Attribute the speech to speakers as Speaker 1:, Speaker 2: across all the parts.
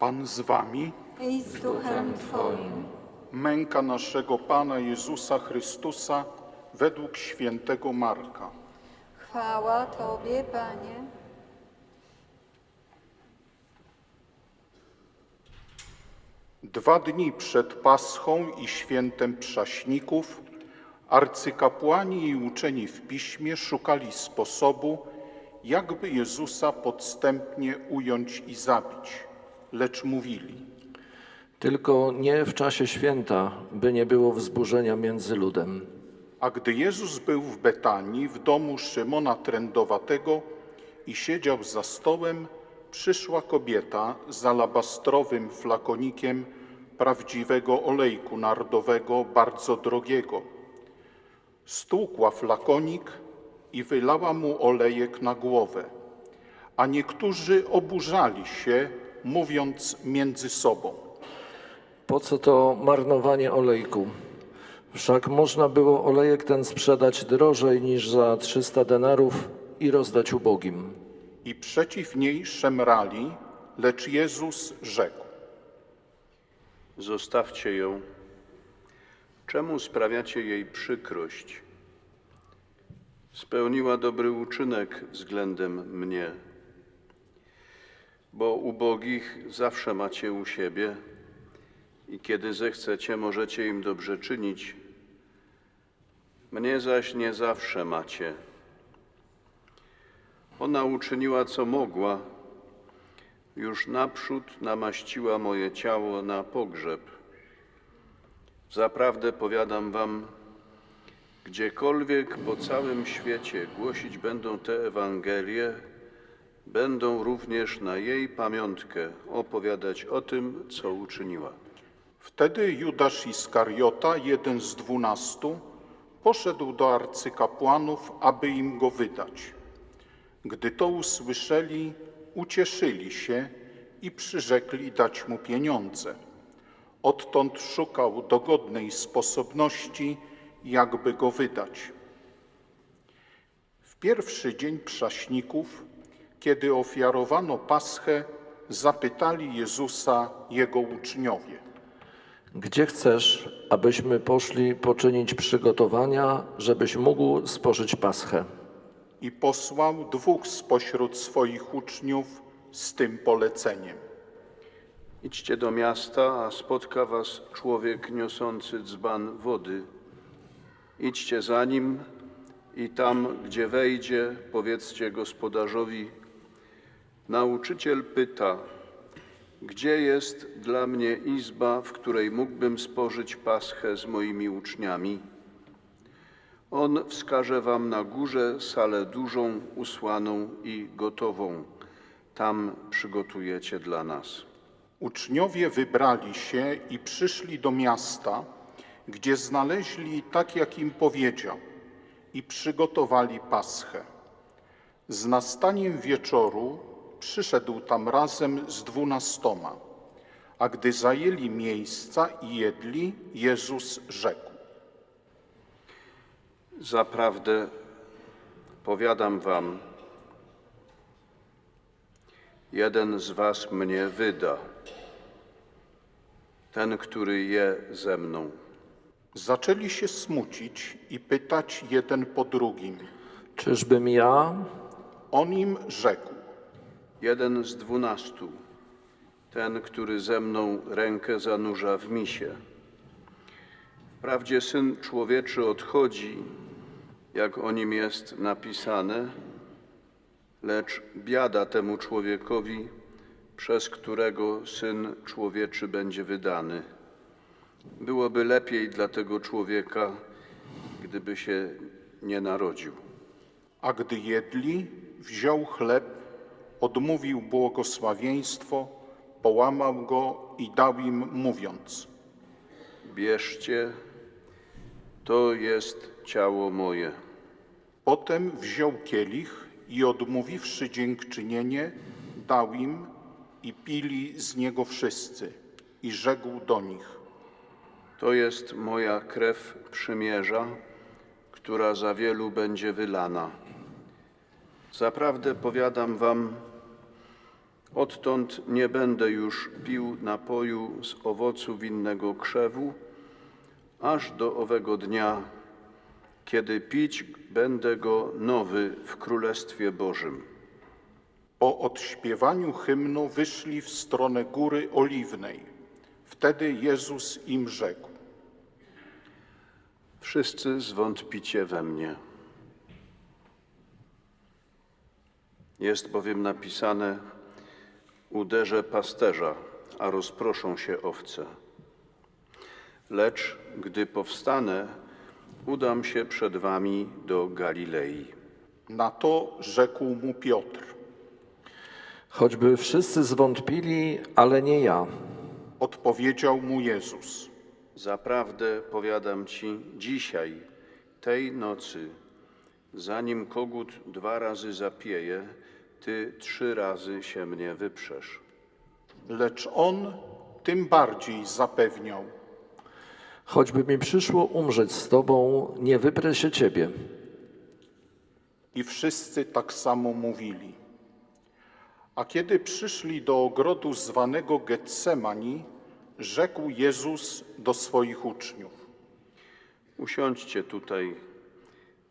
Speaker 1: Pan z wami.
Speaker 2: i z duchem Twoim.
Speaker 1: Męka naszego Pana Jezusa Chrystusa według świętego Marka.
Speaker 2: Chwała Tobie, Panie.
Speaker 1: Dwa dni przed Paschą i świętem Przaśników arcykapłani i uczeni w piśmie szukali sposobu, jakby Jezusa podstępnie ująć i zabić, lecz mówili –
Speaker 3: Tylko nie w czasie święta, by nie było wzburzenia między ludem.
Speaker 1: A gdy Jezus był w Betanii, w domu Szymona Trędowatego i siedział za stołem, przyszła kobieta z alabastrowym flakonikiem prawdziwego olejku nardowego, bardzo drogiego. Stłukła flakonik i wylała mu olejek na głowę. A niektórzy oburzali się, mówiąc między sobą –
Speaker 3: Po co to marnowanie olejku? Wszak można było olejek ten sprzedać drożej niż za 300 denarów i rozdać ubogim.
Speaker 1: i przeciw niej szemrali, lecz Jezus rzekł –
Speaker 4: Zostawcie ją. Czemu sprawiacie jej przykrość? Spełniła dobry uczynek względem mnie, bo ubogich zawsze macie u siebie i kiedy zechcecie, możecie im dobrze czynić. Mnie zaś nie zawsze macie. Ona uczyniła, co mogła, już naprzód namaściła moje ciało na pogrzeb. Zaprawdę powiadam wam, gdziekolwiek po całym świecie głosić będą te Ewangelie, będą również na jej pamiątkę opowiadać o tym, co uczyniła.
Speaker 1: Wtedy Judasz Iskariota, jeden z dwunastu, poszedł do arcykapłanów, aby im go wydać. Gdy to usłyszeli, ucieszyli się i przyrzekli dać mu pieniądze. Odtąd szukał dogodnej sposobności, jakby go wydać. W pierwszy dzień przaśników, kiedy ofiarowano paschę, zapytali Jezusa jego uczniowie –
Speaker 3: Gdzie chcesz, abyśmy poszli poczynić przygotowania, żebyś mógł spożyć paschę?
Speaker 1: i posłał dwóch spośród swoich uczniów z tym poleceniem.
Speaker 4: Idźcie do miasta, a spotka was człowiek niosący dzban wody. Idźcie za nim i tam, gdzie wejdzie, powiedzcie gospodarzowi: Nauczyciel pyta, gdzie jest dla mnie izba, w której mógłbym spożyć paschę z moimi uczniami? On wskaże wam na górze salę dużą, usłaną i gotową. Tam przygotujecie dla nas.
Speaker 1: Uczniowie wybrali się i przyszli do miasta, gdzie znaleźli tak, jak im powiedział, i przygotowali paschę. Z nastaniem wieczoru przyszedł tam razem z dwunastoma, a gdy zajęli miejsca i jedli, Jezus rzekł.
Speaker 4: Zaprawdę powiadam wam, jeden z was mnie wyda, ten, który je ze mną.
Speaker 1: Zaczęli się smucić i pytać jeden po drugim.
Speaker 3: Czyżbym ja?
Speaker 1: On im rzekł.
Speaker 4: Jeden z dwunastu, ten, który ze mną rękę zanurza w misie. Wprawdzie Syn Człowieczy odchodzi, jak o nim jest napisane, lecz biada temu człowiekowi, przez którego Syn Człowieczy będzie wydany. Byłoby lepiej dla tego człowieka, gdyby się nie narodził.
Speaker 1: A gdy jedli, wziął chleb, odmówił błogosławieństwo, połamał go i dał im, mówiąc:
Speaker 4: Bierzcie, to jest ciało moje.
Speaker 1: Potem wziął kielich i odmówiwszy dziękczynienie, dał im i pili z niego wszyscy. I rzekł do nich:
Speaker 4: To jest moja krew przymierza, która za wielu będzie wylana. Zaprawdę powiadam wam, Odtąd nie będę już pił napoju z owocu winnego krzewu, aż do owego dnia, kiedy pić będę go nowy w Królestwie Bożym.
Speaker 1: Po odśpiewaniu hymnu wyszli w stronę Góry Oliwnej. Wtedy Jezus im rzekł.
Speaker 4: Wszyscy zwątpicie we mnie. Jest bowiem napisane: Uderzę pasterza, a rozproszą się owce. Lecz gdy powstanę, udam się przed wami do Galilei.
Speaker 1: Na to rzekł mu Piotr.
Speaker 3: Choćby wszyscy zwątpili, ale nie ja.
Speaker 1: Odpowiedział mu Jezus.
Speaker 4: Zaprawdę powiadam ci, dzisiaj, tej nocy, zanim kogut dwa razy zapieje, ty trzy razy się mnie wyprzesz.
Speaker 1: Lecz on tym bardziej zapewniał.
Speaker 3: Choćby mi przyszło umrzeć z Tobą, nie wyprę się Ciebie.
Speaker 1: I wszyscy tak samo mówili. A kiedy przyszli do ogrodu zwanego Getsemani, rzekł Jezus do swoich uczniów.
Speaker 4: Usiądźcie tutaj,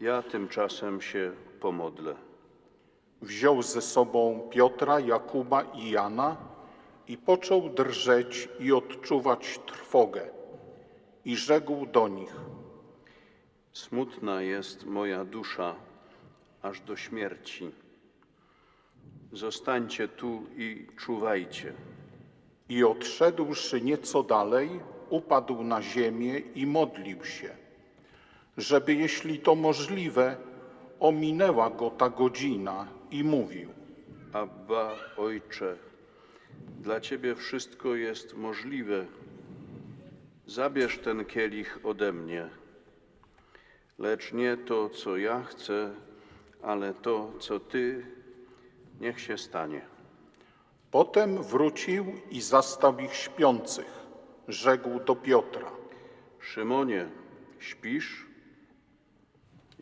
Speaker 4: ja tymczasem się pomodlę.
Speaker 1: Wziął ze sobą Piotra, Jakuba i Jana i począł drżeć i odczuwać trwogę. I rzekł do nich,
Speaker 4: Smutna jest moja dusza aż do śmierci. Zostańcie tu i czuwajcie.
Speaker 1: i odszedłszy nieco dalej, upadł na ziemię i modlił się, żeby, jeśli to możliwe, ominęła go ta godzina i mówił,
Speaker 4: Abba, Ojcze, dla Ciebie wszystko jest możliwe. Zabierz ten kielich ode mnie, lecz nie to, co ja chcę, ale to, co Ty, niech się stanie.
Speaker 1: Potem wrócił i zastał ich śpiących. Rzekł do Piotra,
Speaker 4: Szymonie, śpisz?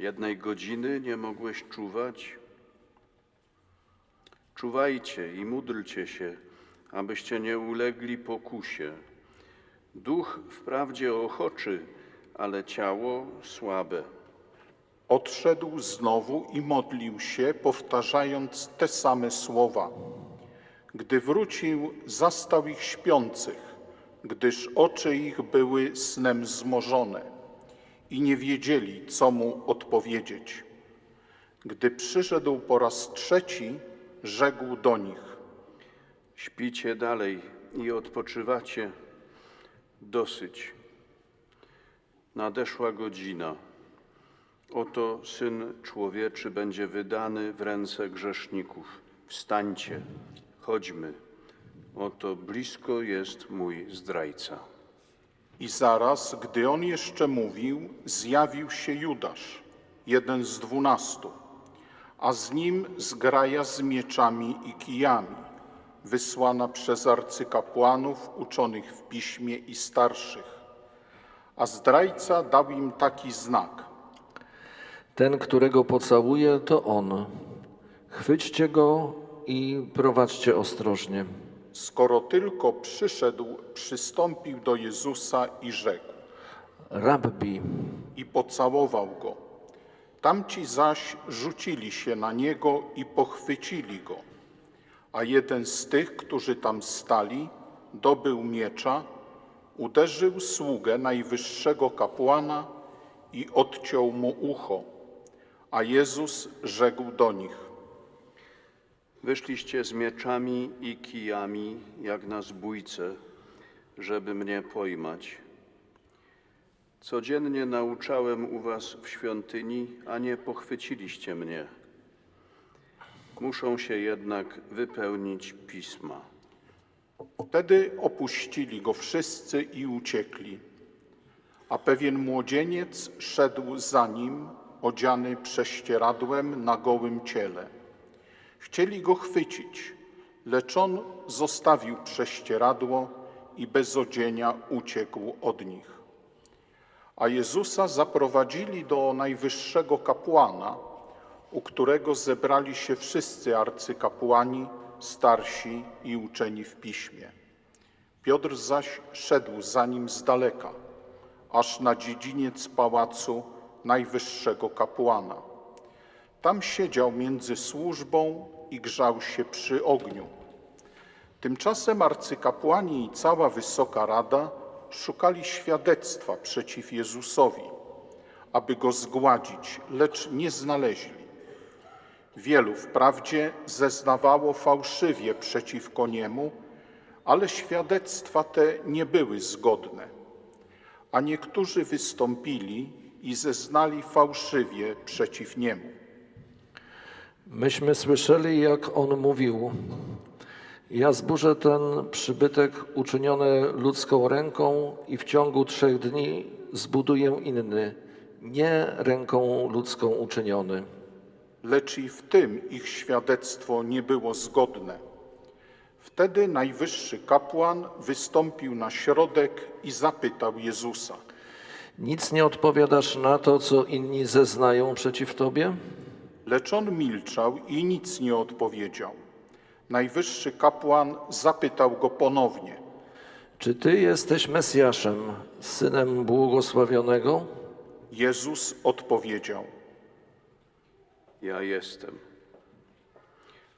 Speaker 4: Jednej godziny nie mogłeś czuwać? Czuwajcie i módlcie się, abyście nie ulegli pokusie. Duch wprawdzie ochoczy, ale ciało słabe.
Speaker 1: odszedł znowu i modlił się, powtarzając te same słowa. Gdy wrócił, zastał ich śpiących, gdyż oczy ich były snem zmorzone i nie wiedzieli, co mu odpowiedzieć. Gdy przyszedł po raz trzeci, rzekł do nich:
Speaker 4: Śpicie dalej i odpoczywacie. Dosyć. Nadeszła godzina. Oto Syn Człowieczy będzie wydany w ręce grzeszników. Wstańcie, chodźmy. Oto blisko jest mój zdrajca.
Speaker 1: I zaraz, gdy on jeszcze mówił, zjawił się Judasz, jeden z dwunastu, a z nim zgraja z mieczami i kijami, wysłana przez arcykapłanów uczonych w piśmie i starszych. A zdrajca dał im taki znak.
Speaker 3: Ten, którego pocałuję, to On. Chwyćcie go i prowadźcie ostrożnie.
Speaker 1: Skoro tylko przyszedł, przystąpił do Jezusa i rzekł.
Speaker 3: Rabbi,
Speaker 1: i pocałował go. Tamci zaś rzucili się na niego i pochwycili go. A jeden z tych, którzy tam stali, dobył miecza, uderzył sługę najwyższego kapłana i odciął mu ucho. A Jezus rzekł do nich:
Speaker 4: Wyszliście z mieczami i kijami, jak na zbójce, żeby mnie pojmać. Codziennie nauczałem u was w świątyni, a nie pochwyciliście mnie. Muszą się jednak wypełnić pisma.
Speaker 1: Wtedy opuścili go wszyscy i uciekli. A pewien młodzieniec szedł za nim, odziany prześcieradłem na gołym ciele. Chcieli go chwycić, lecz on zostawił prześcieradło i bez odzienia uciekł od nich. A Jezusa zaprowadzili do najwyższego kapłana, u którego zebrali się wszyscy arcykapłani starsi i uczeni w piśmie. Piotr zaś szedł za nim z daleka, aż na dziedziniec pałacu najwyższego kapłana. Tam siedział między służbą i grzał się przy ogniu. Tymczasem arcykapłani i cała wysoka rada szukali świadectwa przeciw Jezusowi, aby go zgładzić, lecz nie znaleźli. Wielu wprawdzie zeznawało fałszywie przeciwko niemu, ale świadectwa te nie były zgodne. A niektórzy wystąpili i zeznali fałszywie przeciw niemu.
Speaker 3: Myśmy słyszeli, jak on mówił: Ja zburzę ten przybytek uczyniony ludzką ręką i w ciągu trzech dni zbuduję inny, nie ręką ludzką uczyniony.
Speaker 1: lecz i w tym ich świadectwo nie było zgodne. Wtedy najwyższy kapłan wystąpił na środek i zapytał Jezusa:
Speaker 3: Nic nie odpowiadasz na to, co inni zeznają przeciw tobie?
Speaker 1: Lecz on milczał i nic nie odpowiedział. Najwyższy kapłan zapytał go ponownie:
Speaker 3: Czy ty jesteś Mesjaszem, synem błogosławionego?
Speaker 1: Jezus odpowiedział:
Speaker 4: Ja jestem.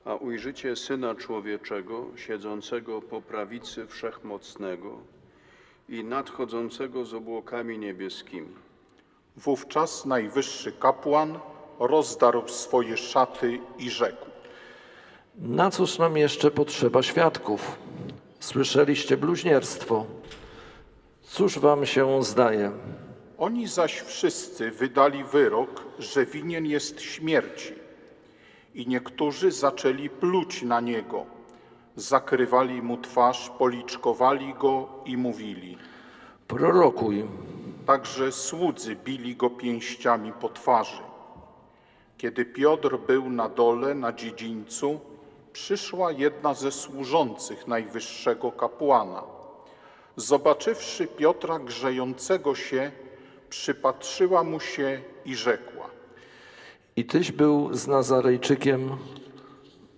Speaker 4: A ujrzycie Syna Człowieczego, siedzącego po prawicy Wszechmocnego i nadchodzącego z obłokami niebieskimi.
Speaker 1: Wówczas najwyższy kapłan rozdarł swoje szaty i rzekł:
Speaker 3: Na cóż nam jeszcze potrzeba świadków? Słyszeliście bluźnierstwo. Cóż wam się zdaje?
Speaker 1: Oni zaś wszyscy wydali wyrok, że winien jest śmierci. I niektórzy zaczęli pluć na niego. Zakrywali mu twarz, policzkowali go i mówili.
Speaker 3: Prorokuj.
Speaker 1: Także słudzy bili go pięściami po twarzy. Kiedy Piotr był na dole, na dziedzińcu, przyszła jedna ze służących najwyższego kapłana. Zobaczywszy Piotra grzejącego się, przypatrzyła mu się i rzekła:
Speaker 3: I tyś był z Nazarejczykiem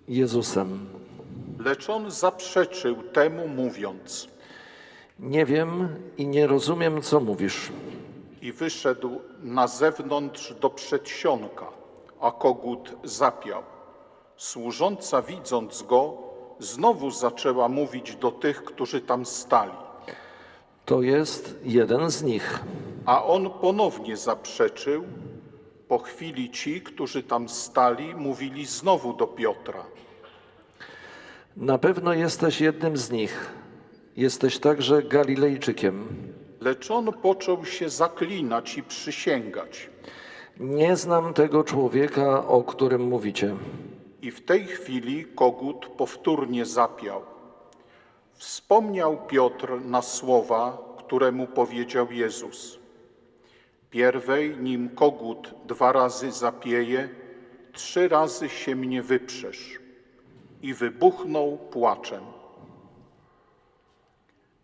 Speaker 3: Jezusem.
Speaker 1: Lecz on zaprzeczył temu, mówiąc,
Speaker 3: Nie wiem i nie rozumiem, co mówisz.
Speaker 1: i wyszedł na zewnątrz do przedsionka, a kogut zapiał. Służąca, widząc go, znowu zaczęła mówić do tych, którzy tam stali.
Speaker 3: To jest jeden z nich.
Speaker 1: A on ponownie zaprzeczył. Po chwili ci, którzy tam stali, mówili znowu do Piotra.
Speaker 3: Na pewno jesteś jednym z nich. Jesteś także Galilejczykiem.
Speaker 1: Lecz on począł się zaklinać i przysięgać.
Speaker 3: Nie znam tego człowieka, o którym mówicie.
Speaker 1: I w tej chwili kogut powtórnie zapiał. Wspomniał Piotr na słowa, które mu powiedział Jezus. Pierwej, nim kogut dwa razy zapieje, trzy razy się mnie wyprzesz. I wybuchnął płaczem.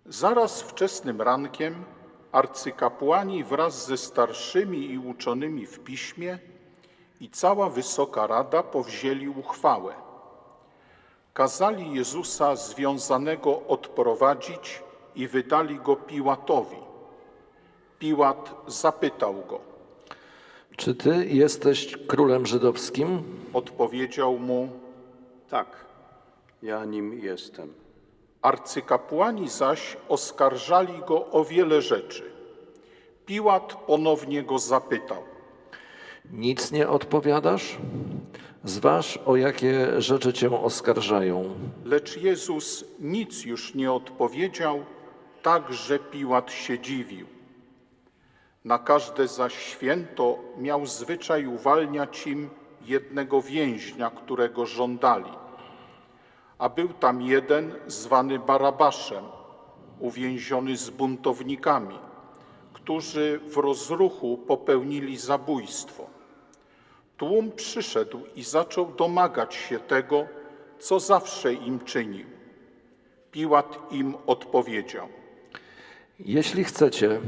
Speaker 1: Zaraz wczesnym rankiem arcykapłani wraz ze starszymi i uczonymi w piśmie i cała wysoka rada powzięli uchwałę. Kazali Jezusa związanego odprowadzić i wydali go Piłatowi. Piłat zapytał go.
Speaker 3: Czy ty jesteś królem żydowskim?
Speaker 1: Odpowiedział mu,
Speaker 4: Tak, ja nim jestem.
Speaker 1: Arcykapłani zaś oskarżali go o wiele rzeczy. Piłat ponownie go zapytał.
Speaker 3: Nic nie odpowiadasz? Zważ, o jakie rzeczy cię oskarżają.
Speaker 1: Lecz Jezus nic już nie odpowiedział, tak że Piłat się dziwił. Na każde zaś święto miał zwyczaj uwalniać im jednego więźnia, którego żądali. A był tam jeden zwany Barabaszem, uwięziony z buntownikami, którzy w rozruchu popełnili zabójstwo. Tłum przyszedł i zaczął domagać się tego, co zawsze im czynił. Piłat im odpowiedział:
Speaker 3: Jeśli chcecie,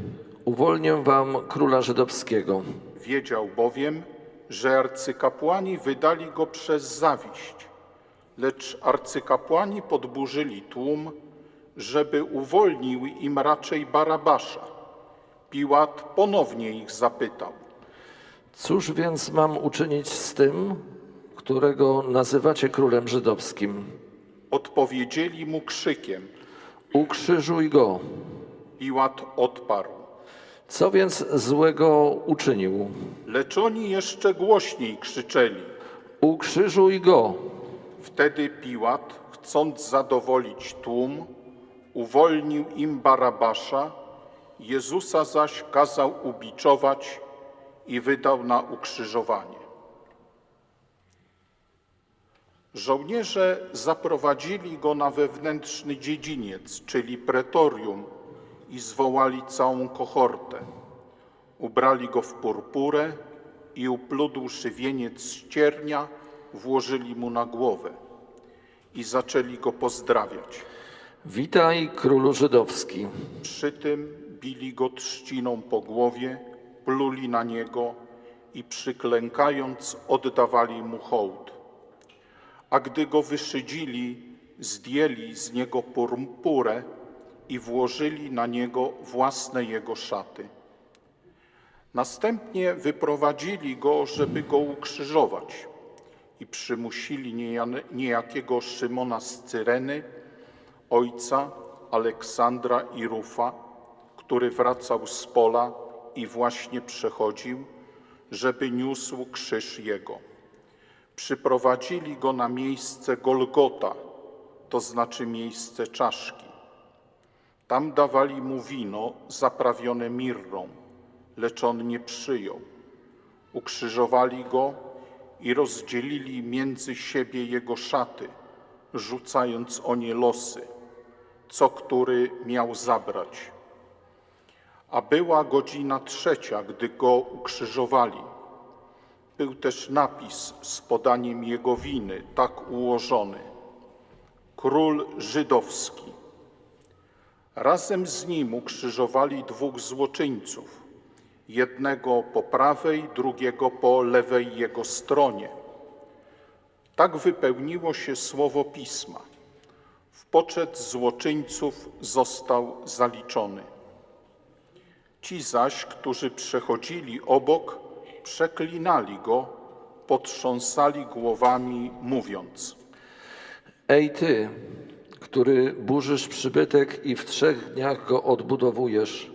Speaker 3: uwolnię wam króla żydowskiego.
Speaker 1: Wiedział bowiem, że arcykapłani wydali go przez zawiść. Lecz arcykapłani podburzyli tłum, żeby uwolnił im raczej Barabasza. Piłat ponownie ich zapytał.
Speaker 3: Cóż więc mam uczynić z tym, którego nazywacie królem żydowskim?
Speaker 1: Odpowiedzieli mu krzykiem.
Speaker 3: Ukrzyżuj go.
Speaker 1: Piłat odparł.
Speaker 3: Co więc złego uczynił?
Speaker 1: Lecz oni jeszcze głośniej krzyczeli.
Speaker 3: Ukrzyżuj go.
Speaker 1: Wtedy Piłat, chcąc zadowolić tłum, uwolnił im Barabasza, Jezusa zaś kazał ubiczować i wydał na ukrzyżowanie. Żołnierze zaprowadzili go na wewnętrzny dziedziniec, czyli pretorium, i zwołali całą kohortę. Ubrali go w purpurę i upludłszy wieniec z ciernia, włożyli mu na głowę i zaczęli go pozdrawiać.
Speaker 3: Witaj, królu żydowski.
Speaker 1: Przy tym bili go trzciną po głowie, pluli na niego i przyklękając oddawali mu hołd. A gdy go wyszydzili, zdjęli z niego purpurę i włożyli na niego własne jego szaty. Następnie wyprowadzili go, żeby go ukrzyżować i przymusili niejakiego Szymona z Cyreny, ojca Aleksandra i Rufa, który wracał z pola i właśnie przechodził, żeby niósł krzyż jego. Przyprowadzili go na miejsce Golgota, to znaczy miejsce czaszki. Tam dawali mu wino zaprawione mirrą, lecz on nie przyjął. Ukrzyżowali go i rozdzielili między siebie jego szaty, rzucając o nie losy, co który miał zabrać. A była godzina trzecia, gdy go ukrzyżowali. Był też napis z podaniem jego winy, tak ułożony: Król Żydowski. Razem z nim ukrzyżowali dwóch złoczyńców, jednego po prawej, drugiego po lewej jego stronie. Tak wypełniło się słowo pisma. W poczet złoczyńców został zaliczony. Ci zaś, którzy przechodzili obok, przeklinali go, potrząsali głowami, mówiąc:
Speaker 3: Ej ty, który burzysz przybytek i w trzech dniach go odbudowujesz,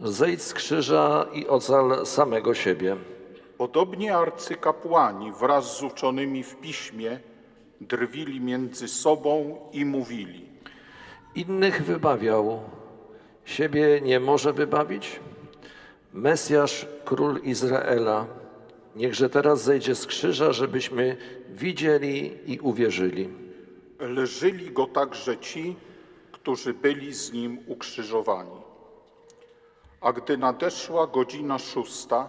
Speaker 3: zejdź z krzyża i ocal samego siebie.
Speaker 1: Podobnie arcykapłani wraz z uczonymi w piśmie drwili między sobą i mówili:
Speaker 3: Innych wybawiał, siebie nie może wybawić? Mesjasz, król Izraela, niechże teraz zejdzie z krzyża, żebyśmy widzieli i uwierzyli.
Speaker 1: Leżyli go także ci, którzy byli z nim ukrzyżowani. A gdy nadeszła godzina szósta,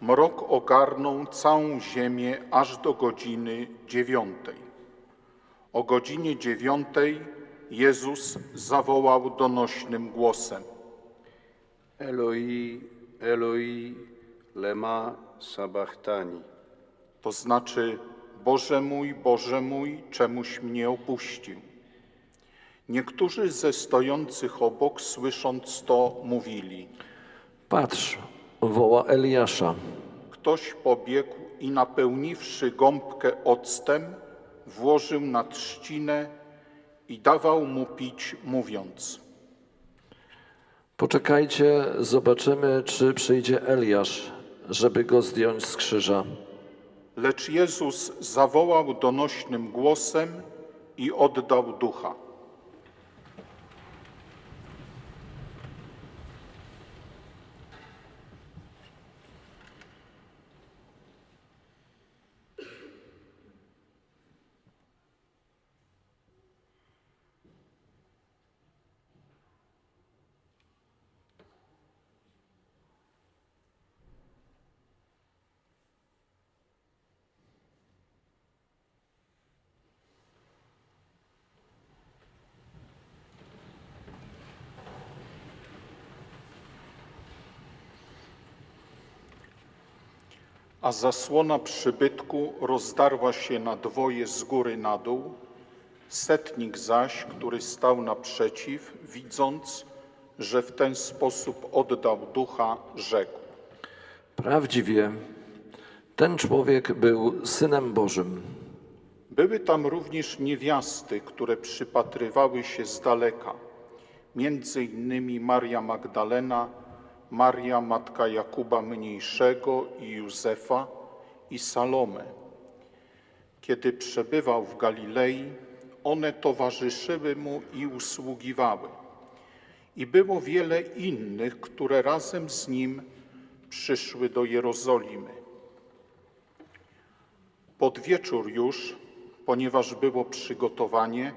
Speaker 1: mrok ogarnął całą ziemię aż do godziny dziewiątej. O godzinie dziewiątej Jezus zawołał donośnym głosem:
Speaker 4: Eloi, Eloi, lema sabachthani.
Speaker 1: To znaczy: Boże mój, Boże mój, czemuś mnie opuścił. Niektórzy ze stojących obok, słysząc to, mówili:
Speaker 3: Patrz, woła Eliasza.
Speaker 1: Ktoś pobiegł i napełniwszy gąbkę octem, włożył na trzcinę i dawał mu pić, mówiąc:
Speaker 3: Poczekajcie, zobaczymy, czy przyjdzie Eliasz, żeby go zdjąć z krzyża.
Speaker 1: Lecz Jezus zawołał donośnym głosem i oddał ducha. A zasłona przybytku rozdarła się na dwoje z góry na dół. Setnik zaś, który stał naprzeciw, widząc, że w ten sposób oddał ducha, rzekł.
Speaker 3: Prawdziwie, ten człowiek był synem Bożym.
Speaker 1: Były tam również niewiasty, które przypatrywały się z daleka, między innymi Maria Magdalena, Maria matka Jakuba Mniejszego i Józefa i Salome. Kiedy przebywał w Galilei, one towarzyszyły mu i usługiwały. I było wiele innych, które razem z nim przyszły do Jerozolimy. Pod wieczór już, ponieważ było przygotowanie,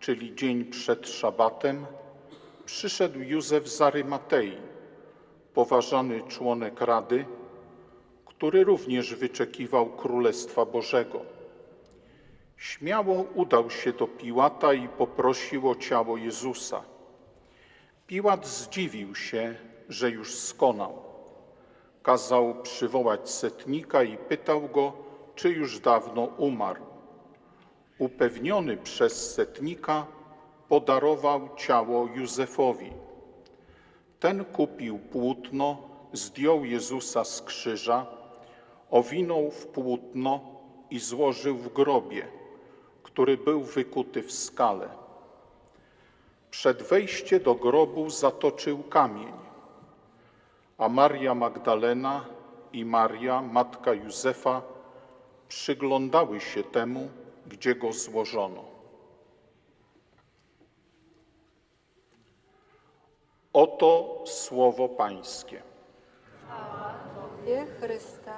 Speaker 1: czyli dzień przed szabatem, przyszedł Józef z Arymatei, poważany członek Rady, który również wyczekiwał Królestwa Bożego. Śmiało udał się do Piłata i poprosił o ciało Jezusa. Piłat zdziwił się, że już skonał. Kazał przywołać setnika i pytał go, czy już dawno umarł. Upewniony przez setnika, podarował ciało Józefowi. Ten kupił płótno, zdjął Jezusa z krzyża, owinął w płótno i złożył w grobie, który był wykuty w skale. Przed wejście do grobu zatoczył kamień, a Maria Magdalena i Maria, matka Józefa, przyglądały się temu, gdzie go złożono. Oto słowo Pańskie.
Speaker 2: Chryste.